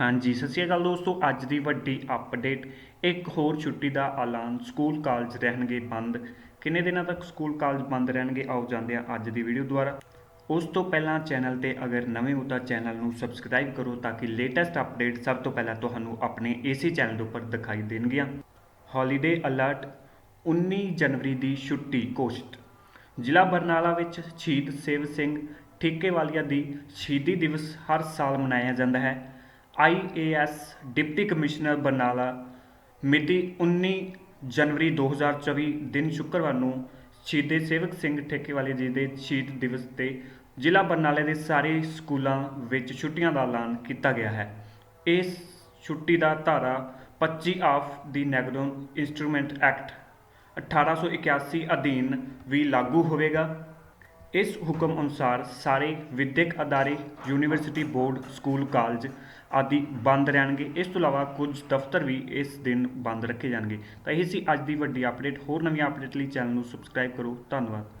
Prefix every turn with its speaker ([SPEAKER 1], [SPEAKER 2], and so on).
[SPEAKER 1] ਹਾਂਜੀ, ਸਤਿ ਸ਼੍ਰੀ ਅਕਾਲ ਦੋਸਤੋ, ਅੱਜ ਦੀ ਵੱਡੀ ਅਪਡੇਟ ਇੱਕ ਹੋਰ ਛੁੱਟੀ ਦਾ ਐਲਾਨ, ਸਕੂਲ ਕਾਲਜ ਰਹਿਣਗੇ ਬੰਦ। ਕਿੰਨੇ ਦਿਨਾਂ ਤੱਕ ਸਕੂਲ ਕਾਲਜ ਬੰਦ ਰਹਿਣਗੇ? ਆਓ ਜਾਂਦੇ ਹਾਂ ਅੱਜ ਦੀ ਵੀਡੀਓ ਦੁਆਰਾ। ਉਸ ਤੋਂ ਪਹਿਲਾਂ ਚੈਨਲ ਤੇ ਅਗਰ ਨਵੇਂ ਹੋ ਤਾਂ ਚੈਨਲ ਨੂੰ ਸਬਸਕ੍ਰਾਈਬ ਕਰੋ ਤਾਂ ਕਿ ਲੇਟੈਸਟ ਅਪਡੇਟ ਸਭ ਤੋਂ ਪਹਿਲਾਂ ਤੁਹਾਨੂੰ ਆਪਣੇ ਇਸੇ ਚੈਨਲ ਦੇ ਉੱਪਰ ਦਿਖਾਈ ਦੇਣਗੀਆਂ। ਹੌਲੀਡੇ ਅਲਰਟ 19 ਜਨਵਰੀ ਦੀ ਛੁੱਟੀ ਘੋਸ਼ਿਤ। ਜ਼ਿਲ੍ਹਾ ਬਰਨਾਲਾ ਵਿੱਚ ਸ਼ਹੀਦ ਸੇਵ ਸਿੰਘ ਠੇਕੇਵਾਲੀਆ ਦੀ ਸ਼ਹੀਦੀ ਦਿਵਸ ਹਰ ਸਾਲ ਮਨਾਇਆ ਜਾਂਦਾ ਹੈ। ਆਈਏਐਸ ਡਿਪਟੀ ਕਮਿਸ਼ਨਰ ਬਰਨਾਲਾ ਮਿਤੀ 19 ਜਨਵਰੀ 2024 ਦਿਨ ਸ਼ੁੱਕਰਵਾਰ ਨੂੰ ਸ਼ਹੀਦੇ ਸੇਵਕ ਸਿੰਘ ਠੇਕੇਵਾਲੀ ਜੀ ਦੇ ਸ਼ਹੀਦ ਦਿਵਸ ਤੇ ਜ਼ਿਲ੍ਹਾ ਬਰਨਾਲੇ ਦੇ ਸਾਰੇ ਸਕੂਲਾਂ ਵਿੱਚ ਛੁੱਟੀਆਂ ਦਾ ਐਲਾਨ ਕੀਤਾ ਗਿਆ ਹੈ। ਇਸ ਛੁੱਟੀ ਦਾ ਧਾਰਾ 25 ਆਫ ਦੀ ਨੈਗਰੋ ਇਨਸਟਰੂਮੈਂਟ ਐਕਟ 1881 ਅਧੀਨ ਵੀ ਲਾਗੂ ਹੋਵੇਗਾ। ਇਸ ਹੁਕਮ ਅਨੁਸਾਰ ਸਾਰੇ ਵਿਦਿਅਕ ਅਦਾਰੇ, ਯੂਨੀਵਰਸਿਟੀ ਬੋਰਡ, ਸਕੂਲ, ਕਾਲਜ ਆਦਿ ਬੰਦ ਰਹਿਣਗੇ। ਇਸ ਤੋਂ ਇਲਾਵਾ ਕੁਝ ਦਫ਼ਤਰ ਵੀ ਇਸ ਦਿਨ ਬੰਦ ਰੱਖੇ ਜਾਣਗੇ। ਤਾਂ ਇਹ ਸੀ ਅੱਜ ਦੀ ਵੱਡੀ ਅਪਡੇਟ ਹੋਰ ਨਵੀਆਂ ਅਪਡੇਟ ਲਈ ਚੈਨਲ ਨੂੰ ਸਬਸਕ੍ਰਾਈਬ ਕਰੋ। ਧੰਨਵਾਦ।